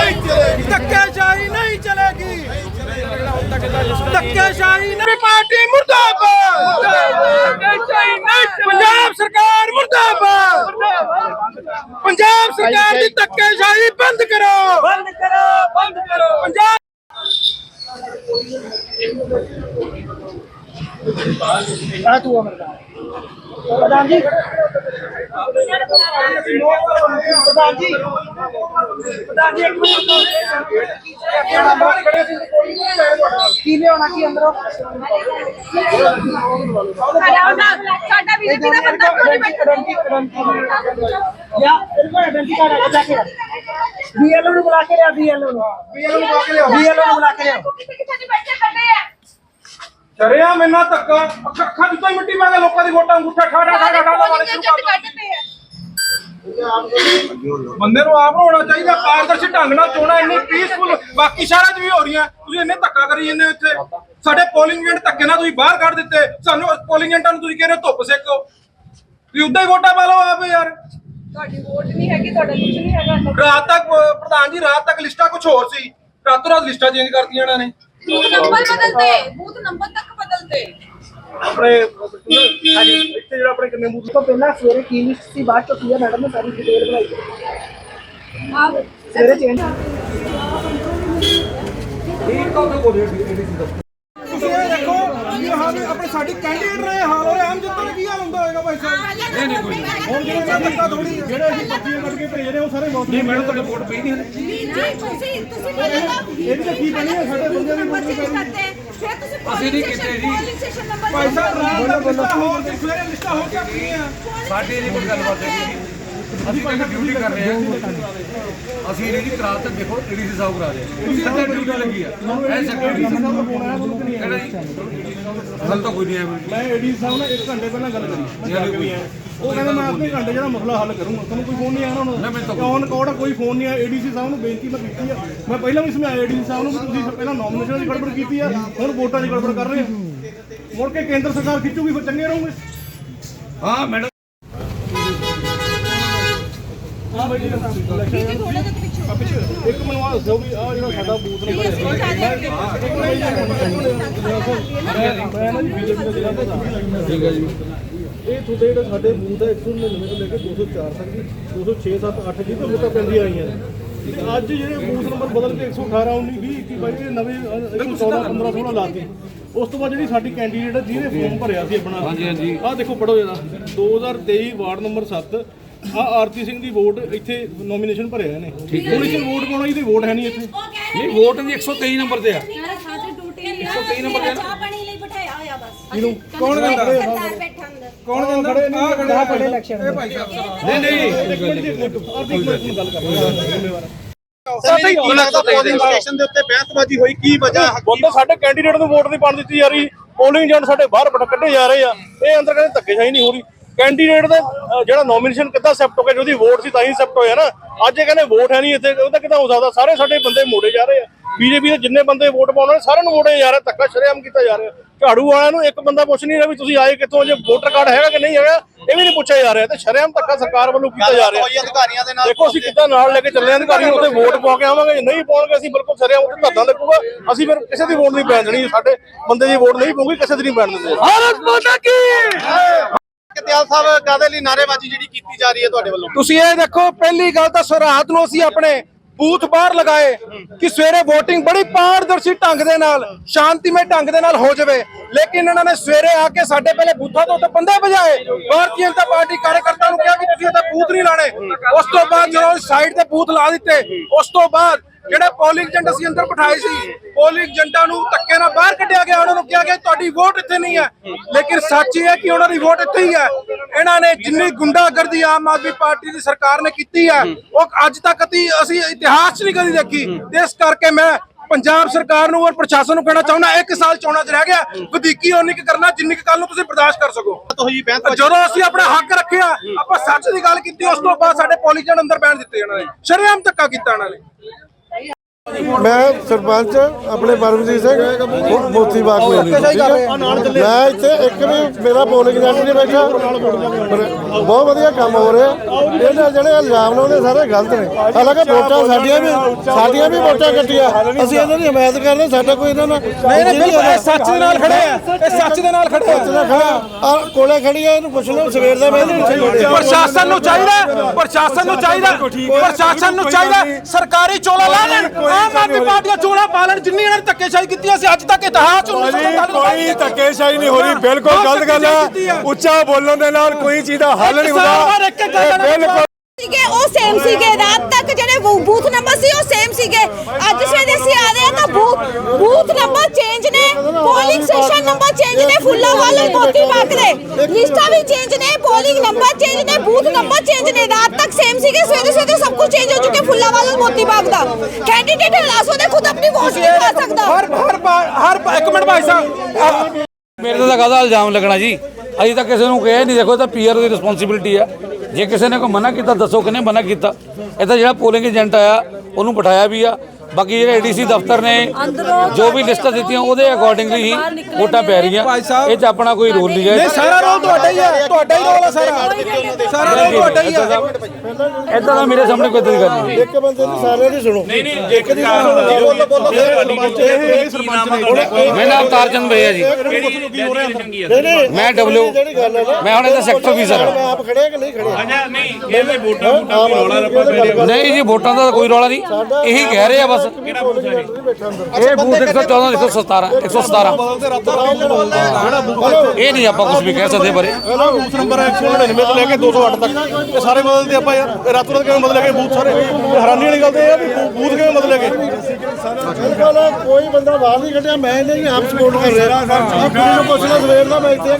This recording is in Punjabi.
ਨਹੀਂ ਚਲੇਗੀ ਧੱਕੇਸ਼ਾਹੀ ਨਹੀਂ ਚਲੇਗੀ ਧੱਕੇਸ਼ਾਹੀ ਨਹੀਂ ਪਾਰਟੀ ਮੁਰਦਾਬਾਦ ਪੰਜਾਬ ਸਰਕਾਰ ਮੁਰਦਾਬਾਦ ਪੰਜਾਬ ਸਰਕਾਰ ਦੀ ਧੱਕੇਸ਼ਾਹੀ ਬੰਦ ਕਰੋ ਬੰਦ ਕਰੋ ਬੰਦ ਕਰੋ ਪੰਜਾਬ ਪ੍ਰਧਾਨ ਜੀ ਪ੍ਰਧਾਨ ਜੀ ਪ੍ਰਧਾਨ ਜੀ ਇੱਕ ਮਿੰਟ ਕੀ ਲਿਆਉਣਾ ਕੀ ਅੰਦਰੋਂ ਸਾਡਾ ਬੀਜੇਪੀ ਦਾ ਬੰਦਾ ਕੋਈ ਆਇਡੈਂਟੀ ਯਾ ਇਹਨੂੰ ਆਇਡੈਂਟੀ ਕਾਰਡ ਆ ਜਾ ਕੇ ਬੀਐਲਓ ਨੂੰ ਬੁਲਾ ਕੇ ਲਿਆ ਬੀਐਲਓ ਨੂੰ ਬੀਐਲਓ ਨੂੰ ਬੁਲਾ ਕੇ ਲਿਆ ਬੀਐਲਓ ਨੂੰ ਬੁਲਾ ਕੇ ਲਿਆ ਕਿੱਥੇ ਕਿੱਥੇ ਦੀ ਬੱਚੇ ਕੱਢੇ ਆ ਚਰਿਆ ਮੈਨਾਂ ਧੱਕਾ ਅੱਖਾਂ ਹੀ ਮਿੱਟੀ ਮਾਰੇ ਲੋਕਾਂ ਦੀ ਵੋਟਾਂ ਅੰਗੂਠਾ ਠਾੜਾ ਠਾੜਾ ਠਾੜਾ ਵਾਲੇ ਸ਼ੁਰੂ ਕਰ ਕੱਢਦੇ ਆ ਬੰਦੇ ਨੂੰ ਆਪ ਨੂੰ ਹੋਣਾ ਚਾਹੀਦਾ ਪਾਰਦਰਸ਼ੀ ਢੰਗ ਨਾਲ ਚੋਣਾਂ ਇੰਨੀ ਪੀਸਫੁਲ ਬਾਕੀ ਸ਼ਹਿਰਾਂ 'ਚ ਵੀ ਹੋ ਰਹੀਆਂ। ਤੁਸੀਂ ਇੰਨੇ ਧੱਕਾ ਕਰੀ ਜਾਂਦੇ ਇੱਥੇ। ਸਾਡੇ ਪੋਲਿੰਗ ਏਜੰਟ ਧੱਕੇ ਨਾਲ ਤੁਸੀਂ ਬਾਹਰ ਕੱਢ ਦਿੱਤੇ। ਸਾਨੂੰ ਪੋਲਿੰਗ ਏਜੰਟਾਂ ਨੂੰ ਤੁਸੀਂ ਕਹਿ ਰਹੇ ਹੋ ਧੁੱਪ ਸੇਕੋ। ਤੁਸੀਂ ਉਦਾਂ ਹੀ ਵੋਟਾਂ ਪਾ ਲਓ ਆਪੇ ਯਾਰ। ਤੁਹਾਡੀ ਵੋਟ ਨਹੀਂ ਹੈਗੀ ਤੁਹਾਡਾ ਕੁਝ ਨਹੀਂ ਹੈਗਾ। ਰਾਤ ਤੱਕ ਪ੍ਰਧਾਨ ਜੀ ਰਾਤ ਤੱਕ ਲਿਸਟਾਂ ਕੁਝ ਹੋਰ ਸੀ। ਰਾਤੋਂ ਰਾਤ ਲਿਸਟਾਂ ਚੇਂਜ ਕਰਤੀਆਂ ਇਹਨਾਂ ਨੇ। ਬੂਥ ਨੰਬਰ ਬਦਲਤੇ ਬੂਥ ਨੰਬਰ ਤੱਕ ਬਦਲਤੇ ਆਪਣੇ ਹਾਂਜੀ ਇੱਥੇ ਜਿਹੜਾ ਆਪਣੇ ਕਿੰਨੇ ਉਸ ਤੋਂ ਪਹਿਲਾਂ ਸਵੇਰੇ ਕੀ ਲਿਸਟ ਸੀ ਬਾਅਦ ਚੋਂ ਕੀ ਹੈ ਮੈਡਮ ਨੇ ਸਾਰੀ ਡਿਟੇਲ ਬਣਾਈ ਆਪ ਸਵੇਰੇ ਚੇਂਜ ਤੁਸੀਂ ਇਹ ਦੇਖੋ ਇਹ ਹਾਲ ਆਪਣੇ ਸਾਡੀ ਕੈਂਡੀਡੇਟ ਰਹੇ ਹਾਲ ਹੋ ਰਿਹਾ ਆਮ ਜਨਤਾ ਨੇ ਕੀ ਹਾਲ ਹੁੰਦਾ ਹੋਏਗਾ ਭਾਈ ਸਾਹਿਬ? ਨਹੀਂ ਨਹੀਂ ਕੋਈ ਹੁਣ ਜਿਹੜੇ ਮੈਂ ਧੱਕਾ ਥੋੜੀ ਜਿਹੜੇ ਅਸੀਂ ਪੱਤੀਆਂ ਕੱਢ ਕੇ ਭੇਜ ਰਹੇ ਉਹ ਸਾਰੇ ਮੌਤ ਨਹੀਂ ਮੈਡਮ ਤੁਹਾਡੇ ਵੋਟ ਪਈ ਨਹੀਂ ਜੀ ਤੁਸੀਂ ਤੁਸੀਂ ਬਦਲਣਾ ਇਹਦੀ ਤਾਂ ਕੀ ਬਣੀ ਹੈ? ਸਾਡੇ ਬੰਦੇ ਦੀ ਵੋਟ ਨਹੀਂ ਫਿਰ ਤੁਸੀਂ ਅਸੀਂ ਨਹੀਂ ਕੀਤੇ ਜੀ। ਭਾਈ ਸਾਹਿਬ ਰਾਤ ਹੋਰ ਤੇ ਸਵੇਰੇ ਸਾਡੇ ਇਹਦੀ ਕੋਈ ਗੱਲਬਾਤ ਹੈਗੀ। ਜੀ। ਅਸੀਂ ਪਹਿਲਾਂ ਡਿਊਟੀ ਕਰ ਰਹੇ ਹਾਂ। ਅਸੀਂ ਇਹਦੀ ਕਰਾ ਤੇ ਦੇਖੋ ਏਡੀਸੀ ਸਾਹਿਬ ਕਰਾ ਰਹੇ ਤੁਸੀਂ ਤਾਂ ਡਿਊਟੀ ਲੱਗੀ ਆ। ਐ ਸੈਕਟਰੀ ਗੱਲ ਤਾਂ ਕੋਈ ਨਹੀਂ ਹੈ ਮੈਂ ਏਡੀ ਸਾਹਿਬ ਨਾਲ 1 ਘੰਟੇ ਪਹਿਲਾਂ ਗੱਲ ਕਰੀ। ਉਹ ਕਹਿੰਦਾ ਮੈਂ ਆਪਣੇ ਘੰਟੇ ਜਿਹੜਾ ਮਸਲਾ ਹੱਲ ਕਰੂੰਗਾ ਤੁਹਾਨੂੰ ਕੋਈ ਫੋਨ ਨਹੀਂ ਆਇਆ ਉਹਨਾਂ ਨੂੰ ਔਨ ਕੋਡ ਕੋਈ ਫੋਨ ਨਹੀਂ ਆਇਆ। ਏਡੀਸੀ ਸਾਹਿਬ ਨੂੰ ਬੇਨਤੀ ਮੈਂ ਕੀਤੀ ਆ। ਮੈਂ ਪਹਿਲਾਂ ਵੀ ਸਮਝਾਇਆ ਏਡੀਸੀ ਸਾਹਿਬ ਨੂੰ ਤੁਸੀਂ ਪਹਿਲਾਂ ਨੋਮੀਨੇਸ਼ਨ ਦੀ ਗੜਬੜ ਕੀਤੀ ਆ। ਹੁਣ ਵੋਟਾਂ ਦੀ ਗੜਬੜ ਕਰ ਰਹੇ ਹੋ। ਮੁੜ ਕੇ ਕੇਂਦਰ ਸਰਕਾਰ ਖਿੱਚੂਗੀ ਫਿਰ ਚੰਗੇ ਰਹੋਗੇ। ਹਾਂ ਮੈਡਮ ਹਾਂ ਬਾਈ ਜੀ ਥੋੜਾ ਜਿਹਾ ਪਿੱਛੇ। ਇੱਕ ਮੈਨੂੰ ਆ ਦੱਸੋ ਵੀ ਆ ਜਿਹੜਾ ਸਾਡਾ ਬੂਥ ਨੰਬਰ ਮੈਂ ਨਾ। ਜੀ ਬੀਜੇਪੀ ਦਾ ਜ਼ਿਲ੍ਹਾ ਪ੍ਰਧਾਨ ਠੀਕ ਹੈ ਜੀ। ਇਹ ਤੁਹਾਡੇ ਜਿਹੜੇ ਸਾਡੇ ਬੂਥ ਹੈ 199 ਤੋਂ ਲੈ ਕੇ 204 ਤੱਕ ਦੀ 206 7 8 ਜੀ ਤੇ ਵੋਟਾਂ ਪੈਂਦੀਆਂ ਆਈਆਂ। ਨੇ ਤੇ ਅੱਜ ਜਿਹੜੇ ਬੂਥ ਨੰਬਰ ਬਦਲ ਕੇ 118 19 20 21 ਬਾਈ ਇਹ ਨਵੇਂ 114 15 16 ਲਾਤੇ ਉਸ ਤੋਂ ਬਾਅਦ ਜਿਹੜੀ ਸਾਡੀ ਕੈਂਡੀਡੇਟ ਹੈ ਜਿਹਨੇ ਫਾਰਮ ਭਰਿਆ ਸੀ ਆਪਣਾ। ਹਾਂਜੀ ਹਾਂਜੀ। ਆਹ ਦੇਖੋ ਪੜੋ ਇਹਦਾ 2023 ਵਾਰਡ ਨੰਬਰ 7 ਆ ਆਰਤੀ ਸਿੰਘ ਦੀ ਵੋਟ ਇੱਥੇ ਨੋਮੀਨੇਸ਼ਨ ਭਰਿਆ ਇਹਨੇ ਹੁਣ ਇਸ ਵੋਟ ਪਾਉਣਾ ਇਹਦੀ ਵੋਟ ਹੈ ਨਹੀਂ ਇੱਥੇ। ਨਹੀਂ ਵੋਟ ਦੀ 123 ਨੰਬਰ ਤੇ ਆ। ਯਾਰ ਸਾਡੇ ਨਹੀਂ 103 ਨੰਬਰ ਤੇ ਚਾਹ ਪਾਣੀ ਲਈ ਬਿਠਾਇਆ ਹੋਇਆ ਬਸ। ਕਿਹਨੂੰ? ਕੌਣ ਕਹਿੰਦਾ? ਸਰਦਾਰ ਬੈਠਾ ਅੰਦਰ। ਕੌਣ ਕਹਿੰਦਾ? ਖੜੇ ਨਹੀਂ ਆਹ ਖੜੇ ਖੜੇ ਇਲੈਕਸ਼ਨ ਇਹ ਭਾਈ ਸਾਹਿਬ। ਨਹੀਂ ਨਹੀਂ। ਇੱਕ ਮਿੰਟ ਜੀ ਆਰਤੀ ਮਿੰਟ ਗੱਲ ਕਰ। ਜ਼ਿੰਮੇਵਾਰ ਸਾਡੇ ਕੈਂਡੀਡੇਟ ਨੂੰ ਵੋਟ ਨਹੀਂ ਪਾਣ ਦਿੱਤੀ ਜਾ ਰਹੀ। ਪੋਲਿੰਗ ਏਜੰਟ ਸਾਡੇ ਬਾਹਰ ਕੱਢੇ ਜਾ ਰਹੇ ਆ। ਇਹ ਅੰਦਰ ਕਹਿੰਦੇ ਧੱਕੇਸ਼ਾਹੀ ਨਹੀਂ ਹੋ ਰਹੀ। ਕੈਂਡੀਡੇਟ ਦਾ ਅਹ, ਜਿਹੜਾ ਨੋਮੀਨੇਸ਼ਨ ਕਿੱਦਾਂ ਐਕਸੈਪਟ ਹੋ ਗਿਆ ਜਿਹਦੀ ਵੋਟ ਸੀ ਤਾਂ ਹੀ ਐਕਸੈਪਟ ਹੋਇਆ ਨਾ। ਅੱਜ ਇਹ ਕਹਿੰਦੇ ਵੋਟ ਹੈ ਨਹੀਂ ਇੱਥੇ ਉਹਦਾ ਕਿੱਦਾਂ ਹੋ ਸਕਦਾ? ਸਾਰੇ ਸਾਡੇ ਬੰਦੇ ਮੋੜੇ ਜਾ ਰਹੇ ਆ। ਬੀਜੇਪੀ ਦੇ ਜਿੰਨੇ ਬੰਦੇ ਵੋਟ ਪਾਉਣ ਵਾਲੇ ਸਾਰਿਆਂ ਨੂੰ ਮੋੜੇ ਜਾ ਰਹੇ ਧੱਕਾ ਸ਼ਰੇਆਮ ਕੀਤਾ ਜਾ ਰਿਹਾ। ਝਾੜੂ ਵਾਲਿਆਂ ਨੂੰ ਇੱਕ ਬੰਦਾ ਪੁੱਛ ਨਹੀਂ ਰਿਹਾ ਵੀ ਤੁਸੀਂ ਆਏ ਕਿੱਥੋਂ ਜੇ ਵੋਟਰ ਕਾਰਡ ਹੈਗਾ ਕਿ ਨਹੀਂ ਹੈਗਾ ਇਹ ਵੀ ਨਹੀਂ ਪੁੱਛਿਆ ਜਾ ਰਿਹਾ। ਤੇ ਸ਼ਰੇਆਮ ਧੱਕਾ ਸਰਕਾਰ ਵੱਲੋਂ ਕੀਤਾ ਜਾ ਰਿਹਾ। ਹੋਈ ਅਧਿਕਾਰੀਆਂ ਦੇ ਨਾਲ ਦੇਖੋ ਅਸੀਂ ਕਿੱਦਾਂ ਨਾਲ ਲੈ ਕੇ ਚੱਲੇ ਆਂ ਅਧਿਕਾਰੀ ਨੂੰ ਉੱਥੇ ਵੋਟ ਪਾ ਕੇ ਆਵਾਂਗੇ। ਜੇ ਨਹੀਂ ਪਾਉਣਗੇ ਅਸੀਂ ਬਿਲਕੁਲ ਸਰਿਆਂ ਉੱਤੇ ਧਰਨਾ ਲੱਗੂਗਾ। ਅਸੀਂ ਫਿਰ ਕਿਸੇ ਦੀ ਵੋਟ ਨਹੀਂ ਪੈਣ ਦੇਣੀ ਸਾਡੇ ਬੰਦੇ ਦੀ ਵੋਟ ਨਹੀਂ ਪਊਗੀ ਕਿਸੇ ਦੀ ਨਹੀਂ ਪੈਣ ਦਿੰਦੇ। ਭਾਰਤ ਮਾਤਾ ਕੀ? ਕਤਿਆਲ ਸਾਹਿਬ ਕਾਦੇ ਲਈ ਨਾਰੇਬਾਜ਼ੀ ਜਿਹੜੀ ਕੀਤੀ ਜਾ ਰਹੀ ਹੈ ਤੁਹਾਡੇ ਵੱਲੋਂ? ਤੁਸੀਂ ਇਹ ਦੇਖੋ, ਪਹਿਲੀ ਗੱਲ ਤਾਂ ਸਰਾਤ ਨੂੰ ਅਸੀਂ ਆਪਣੇ ਬੂਥ ਬਾਹਰ ਲਗਾਏ ਕਿ ਸਵੇਰੇ VOTING ਬੜੀ ਪਾਰਦਰਸ਼ੀ ਢੰਗ ਦੇ ਨਾਲ, ਸ਼ਾਂਤੀਮਈ ਢੰਗ ਦੇ ਨਾਲ ਹੋ ਜਾਵੇ। ਲੇਕਿਨ ਇਹਨਾਂ ਨੇ ਸਵੇਰੇ ਆ ਕੇ ਸਾਡੇ ਪਹਿਲੇ ਬੂਥਾਂ ਤੋਂ ਉੱਤੇ ਬੰਦੇ ਵਜਾਏ ਭਾਰਤੀ ਜਨਤਾ ਪਾਰਟੀ ਕਾਰਜਕਰਤਾ ਨੂੰ ਕਿਹਾ ਕਿ ਤੁਸੀਂ ਇੱਥੇ ਬੂਥ ਨਹੀਂ ਲਾਣੇ ਉਸ ਤੋਂ ਬਾਅਦ ਜਦੋਂ ਸਾਈਡ ਤੇ ਬੂਥ ਲਾ ਦਿੱਤੇ, ਉਸ ਤੋਂ ਬਾਅਦ ਜਿਹੜੇ ਪੋਲਿੰਗ ਏਜੰਟ ਅਸੀਂ ਅੰਦਰ ਬਿਠਾਏ ਸੀ, ਪੋਲਿੰਗ ਏਜੰਟਾਂ ਨੂੰ ਧੱਕੇ ਨਾਲ ਬਾਹਰ ਕੱਢਿਆ ਗਿਆ। ਉਹਨਾਂ ਨੂੰ ਕਿਹਾ ਗਿਆ ਤੁਹਾਡੀ ਵੋਟ ਇੱਥੇ ਨਹੀਂ ਹੈ। ਲੇਕਿਨ ਸੱਚ ਇਹ ਹੈ ਕਿ ਉਹਨਾਂ ਦੀ ਵੋਟ ਇੱਥੇ ਹੀ ਹੈ। ਇਹਨਾਂ ਨੇ ਜਿੰਨੀ ਗੁੰਡਾਗਰਦੀ ਆਮ ਆਦਮੀ ਪਾਰਟੀ ਦੀ ਸਰਕਾਰ ਨੇ ਕੀਤੀ ਹੈ, ਉਹ ਅੱਜ ਤੱਕ ਅਸੀਂ ਇਤਿਹਾਸ 'ਚ ਨਹੀਂ ਕਦੀ ਦੇਖੀ। ਇਸ ਕਰਕੇ ਮੈਂ ਪੰਜਾਬ ਸਰਕਾਰ ਨੂੰ ਔਰ ਪ੍ਰਸ਼ਾਸਨ ਨੂੰ ਕਹਿਣਾ ਚਾਹੁੰਦਾ ਇੱਕ ਸਾਲ ਚੋਣਾਂ 'ਚ ਰਹਿ ਗਿਆ ਵਧੀਕੀ ਉਨੀ ਕੁ ਕਰਨਾ ਜਿੰਨੀ ਕੁ ਕੱਲ ਨੂੰ ਤੁਸੀਂ ਬਰਦਾਸ਼ਤ ਕਰ ਸਕੋ। ਜਦੋਂ ਅਸੀਂ ਆਪਣਾ ਹੱਕ ਰੱਖਿਆ ਆਪਾਂ ਸੱਚ ਦੀ ਗੱਲ ਕੀਤੀ ਉਸ ਤੋਂ ਬਾਅਦ ਸਾਡੇ ਪੋਲਿਟੀਸ਼ਨ ਅੰਦਰ ਬੈਣ ਦਿੱਤੇ ਉਹਨਾਂ ਨੇ। ਸ਼ਰੇਆਮ ਧੱਕਾ ਕੀਤਾ ਉਹਨਾਂ ਨੇ। ਮੈਂ ਸਰਪੰਚ ਆਪਣੇ ਪਰਮਜੀਤ ਸਿੰਘ ਮੋਤੀ ਬਾਗ ਹੈ। ਮੈਂ ਇੱਥੇ ਇੱਕ ਵੀ ਮੇਰਾ ਪੋਲਿੰਗ ਏਜੰਟ ਨਹੀਂ ਬੈਠਾ। ਪਰ ਬਹੁਤ ਵਧੀਆ ਕੰਮ ਹੋ ਰਿਹਾ। ਇਹਨਾਂ ਜਿਹੜੇ ਇਲਜ਼ਾਮ ਨੇ ਸਾਰੇ ਗਲਤ ਨੇ। ਹਾਲਾਂਕਿ ਵੋਟਾਂ ਸਾਡੀਆਂ ਵੀ ਸਾਡੀਆਂ ਵੀ ਵੋਟਾਂ ਕੱਟੀਆਂ। ਅਸੀਂ ਇਹਨਾਂ ਦੀ ਹਮਾਇਤ ਕਰਦੇ ਸਾਡਾ ਕੋਈ ਇਹਨਾਂ ਨਾਲ ਨਹੀਂ ਨਹੀਂ ਬਿਲਕੁਲ ਇਹ ਸੱਚ ਦੇ ਨਾਲ ਖੜੇ ਆ। ਇਹ ਸੱਚ ਦੇ ਨਾਲ ਖੜੇ ਆ। ਖੜਾ ਆ। ਕੋਲੇ ਖੜੀ ਆ ਇਹਨੂੰ ਪੁੱਛ ਲਓ ਸਵੇਰ ਦਾ ਮੈਂ ਪ੍ਰਸ਼ਾਸਨ ਨੂੰ ਚਾਹੀਦਾ ਪ੍ਰਸ਼ਾਸਨ ਨੂੰ ਚਾਹੀਦਾ ਪ੍ਰਸ਼ਾਸਨ ਨੂੰ ਚਾਹੀਦਾ ਸਰਕਾਰੀ ਚੋਲਾ ਲਾ ਲੈਣ ਆਮ ਆਦਮੀ ਪਾਰਟੀਆਂ ਚੋਲਾ ਪਾ ਲੈਣ ਜਿੰਨੀ ਇਹਨਾਂ ਨੇ ਧੱਕੇਸ਼ਾਹੀ ਕੀਤੀ ਅਸੀਂ ਅੱਜ ਤੱਕ ਇਤਿਹਾਸ ਚ 1947 ਕੋਈ ਧੱਕੇਸ਼ਾਹੀ ਨਹੀਂ ਹੋ ਰਹੀ ਬਿਲਕੁਲ ਗਲਤ ਗੱਲ ਹੈ। ਉੱਚਾ ਬੋਲਣ ਦੇ ਨਾਲ ਕੋਈ ਚੀਜ਼ ਦਾ ਹੱਲ ਨਹੀਂ ਹੁੰਦਾ। ਇਹ ਬਿਲਕੁਲ ਸੀਗੇ ਉਹ ਸੇਮ ਸੀਗੇ। ਰਾਤ ਤੱਕ ਜਿਹੜੇ ਬੂ- ਬੂਥ ਨੰਬਰ ਸੀ ਉਹ ਸੇਮ ਸੀਗੇ। ਅੱਜ ਸਵੇਰੇ ਅਸੀਂ ਆ ਰਹੇ ਹਾਂ ਤਾਂ ਬੂਥ ਬੂਥ ਨੰਬਰ ਚੇਂਜ ਨੇ। ਪੋਲਿੰਗ ਸਟੇਸ਼ਨ ਨੰਬਰ ਚੇਂਜ ਨੇ ਫੁੱਲਾਵਾਲ ਮੋਤੀ ਬਾਗ ਦੇ। ਲਿਸਟਾਂ ਵੀ ਚੇਂਜ ਨੇ ਪੋਲਿੰਗ ਨੰਬਰ ਚੇਂਜ ਨੇ ਬੂਥ ਨੰਬਰ ਚੇਂਜ ਨੇ। ਰਾਤ ਤੱਕ ਸੇਮ ਸੀਗੇ ਸਵੇਰੇ ਸਵੇਰੇ ਸਭ ਕੁਝ ਚੇਂਜ ਹੋ ਚੁੱਕਿਆ ਫੁੱਲਾਵਾਲ ਮੋਤੀ ਬਾਗ ਦਾ। ਕੈਂਡੀਡੇਟ ਹਲਾਸੋ ਦੇ ਖੁਦ ਆਪਣੀ ਵੋਟ ਨਹੀਂ ਪਾ ਸਕਦਾ। ਹਰ ਹਰ ਹਰ ਇੱਕ ਮਿੰਟ ਭਾਈ ਸਾਹਿਬ। ਮੇਰੇ ਤੇ ਤਾਂ ਕਾਹਦਾ ਇਲਜ਼ਾਮ ਲੱਗਣਾ ਜੀ? ਅਸੀਂ ਤਾਂ ਕਿਸੇ ਨੂੰ ਕਿਹਾ ਨਹੀਂ ਦੇਖੋ ਤਾਂ ਪੀਆਰ ਦੀ ਰਿਸਪੌਂਸਿਬਿਲਟੀ ਆ ਜੇ ਕਿਸੇ ਨੇ ਕੋਈ ਮਨਾ ਕੀਤਾ ਦੱਸੋ ਕਿਹਨੇ ਮਨਾ ਕੀਤਾ। ਇਹ ਤਾਂ ਜਿਹੜਾ ਪੋਲਿੰਗ ਏਜੰਟ ਆਇਆ ਉਹਨੂੰ ਬਿਠਾਇਆ ਵੀ ਆ। ਬਾਕੀ ਜਿਹੜੇ ਏਡੀਸੀ ਦਫ਼ਤਰ ਨੇ ਜੋ ਵੀ ਲਿਸਟਾਂ ਦਿੱਤੀਆਂ ਉਹਦੇ ਅਕੋਰਡਿੰਗਲੀ ਹੀ ਵੋਟਾਂ ਪੈ ਰਹੀਆਂ। ਇਹ 'ਚ ਆਪਣਾ ਕੋਈ ਰੋਲ ਨਹੀਂ ਨਹੀਂ ਹੈ ਸਾਰਾ ਰੋਲ ਤੁਹਾਡਾ ਹੀ ਹੈ ਤੁਹਾਡਾ ਹੀ ਰੋਲ ਹੈ ਸਾਰਾ। ਸਾਰਾ ਰੋਲ ਤੁਹਾਡਾ ਹੀ ਹੈ। ਇਦਾਂ ਦਾ ਮੇਰੇ ਸਾਹਮਣੇ ਕੋਈ ਗੱਲ ਨਹੀਂ। ਇੱਕ ਬੰਦੇ ਦੀ ਸਾਰਿਆਂ ਦੀ ਸੁਣੋ। ਨਹੀਂ ਨਹੀਂ ਇੱਕ ਦੀ ਮੈਂ ਨਾਮ ਤਾਰਚੰਦ ਭਈਆ ਜੀ। ਨਹੀਂ ਨਹੀਂ ਮੈਂ ਡਬਲਯੂ ਜਿਹੜੀ ਗੱਲ ਹੈ ਨਾ ਮੈਂ ਹੁਣ ਇਹਦਾ ਸੈਕਟਰ ਹਾਂ। ਮੈਂ ਆਪ ਖੜੇ ਕਿ ਨਹੀਂ ਖੜੇ ਨਹੀਂ ਜੀ ਵੋਟਾਂ ਦਾ ਕੋਈ ਰੌਲਾ ਨਹੀਂ। ਇਹੀ ਕਹਿ ਰਹੇ ਆ ਬਸ ਇਹ ਬੂਥ 114 117 117 ਇਹ ਨਹੀਂ ਆਪਾਂ ਕੁਝ ਵੀ ਕਹਿ ਸਕਦੇ ਬਾਰੇ। ਬੂਥ ਨੰਬਰ 199 ਤੋਂ ਲੈ ਕੇ 208 ਤੱਕ। ਇਹ ਸਾਰੇ ਬਦਲਦੇ ਆਪਾਂ ਯਾਰ। ਰਾਤੋਂ ਰਾਤ ਕਿਵੇਂ ਬਦਲੇ ਗਏ ਬੂਥ ਸਾਰੇ? ਇਹ ਹੈਰਾਨੀ ਵਾਲੀ ਗੱਲ ਤੇ ਇਹ ਆ ਵੀ ਬੂਥ ਕਿਵੇਂ ਬਦਲੇ ਗਏ? ਕੋਈ ਬੰਦਾ ਬਾਹਰ ਨਹੀਂ ਕੱਢਿਆ ਮੈਂ ਨਹੀਂ ਆਪ ਸਪੋਰਟ ਕਰ ਰਿਹਾ ਕੁੜੀ ਨੂੰ ਪੁੱਛ ਲਓ ਸਵੇਰ ਦਾ ਮੈਂ ਇੱਥੇ